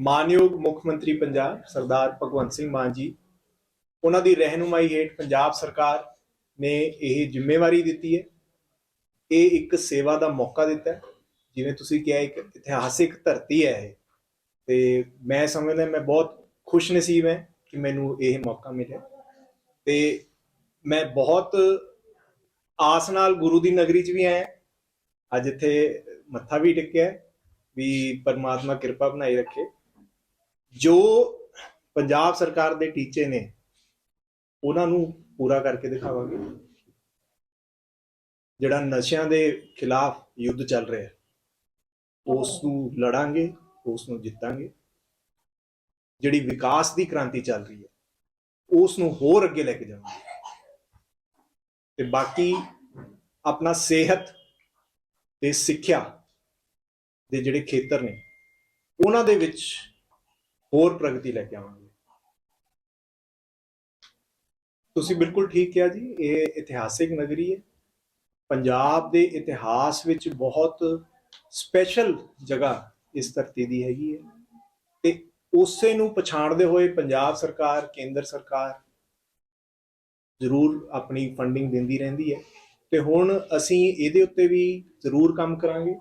ਮਾਨਯੋਗ ਮੁੱਖ ਮੰਤਰੀ ਪੰਜਾਬ ਸਰਦਾਰ ਭਗਵੰਤ ਸਿੰਘ ਮਾਨ ਜੀ, ਉਹਨਾਂ ਦੀ ਰਹਿਨੁਮਾਈ ਹੇਠ ਪੰਜਾਬ ਸਰਕਾਰ ਨੇ ਇਹ ਜ਼ਿੰਮੇਵਾਰੀ ਦਿੱਤੀ ਹੈ। ਇਹ ਇੱਕ ਸੇਵਾ ਦਾ ਮੌਕਾ ਦਿੱਤਾ ਹੈ। ਜਿਵੇਂ ਤੁਸੀਂ ਕਿਹਾ, ਇੱਕ ਇਤਿਹਾਸਿਕ ਧਰਤੀ ਹੈ ਇਹ। ਤੇ ਮੈਂ ਸਮਝਦਾ ਮੈਂ ਬਹੁਤ ਖੁਸ਼ ਨਸੀਬ ਹਾਂ ਕਿ ਮੈਨੂੰ ਇਹ ਮੌਕਾ ਮਿਲਿਆ। ਤੇ ਮੈਂ ਬਹੁਤ ਆਸ ਨਾਲ ਗੁਰੂ ਦੀ ਨਗਰੀ 'ਚ ਵੀ ਆਇਆ। ਅੱਜ ਇੱਥੇ ਮੱਥਾ ਵੀ ਟੇਕਿਆ ਵੀ ਪਰਮਾਤਮਾ ਕਿਰਪਾ ਬਣਾਈ ਰੱਖੇ। ਜੋ ਪੰਜਾਬ ਸਰਕਾਰ ਦੇ ਟੀਚੇ ਨੇ, ਉਹਨਾਂ ਨੂੰ ਪੂਰਾ ਕਰਕੇ ਦਿਖਾਵਾਂਗੇ। ਜਿਹੜਾ ਨਸ਼ਿਆਂ ਦੇ ਖਿਲਾਫ ਯੁੱਧ ਚੱਲ ਰਿਹਾ ਹੈ ਉਸ ਨੂੰ ਲੜਾਂਗੇ ਉਸ ਨੂੰ ਜਿੱਤਾਂਗੇ। ਜਿਹੜੀ ਵਿਕਾਸ ਦੀ ਕ੍ਰਾਂਤੀ ਚੱਲ ਰਹੀ ਹੈ ਉਸ ਨੂੰ ਹੋਰ ਅੱਗੇ ਲੈ ਕੇ ਜਾਵਾਂਗੇ। ਤੇ ਬਾਕੀ ਆਪਣਾ ਸਿਹਤ ਤੇ ਸਿੱਖਿਆ ਦੇ ਜਿਹੜੇ ਖੇਤਰ ਨੇ, ਉਹਨਾਂ ਦੇ ਵਿੱਚ ਹੋਰ ਪ੍ਰਗਤੀ ਲੈ ਕੇ ਆਵਾਂਗੇ। ਤੁਸੀਂ ਬਿਲਕੁਲ ਠੀਕ ਕਿਹਾ ਜੀ, ਇਹ ਇਤਿਹਾਸਿਕ ਨਗਰੀ ਹੈ। ਪੰਜਾਬ ਦੇ ਇਤਿਹਾਸ ਵਿੱਚ ਬਹੁਤ ਸਪੈਸ਼ਲ ਜਗ੍ਹਾ ਇਸ ਧਰਤੀ ਦੀ ਹੈਗੀ ਹੈ। ਤੇ ਉਸੇ ਨੂੰ ਪਛਾਣਦੇ ਹੋਏ ਪੰਜਾਬ ਸਰਕਾਰ, ਕੇਂਦਰ ਸਰਕਾਰ ਜ਼ਰੂਰ ਆਪਣੀ ਫੰਡਿੰਗ ਦਿੰਦੀ ਰਹਿੰਦੀ ਹੈ। ਤੇ ਹੁਣ ਅਸੀਂ ਇਹਦੇ ਉੱਤੇ ਵੀ ਜ਼ਰੂਰ ਕੰਮ ਕਰਾਂਗੇ।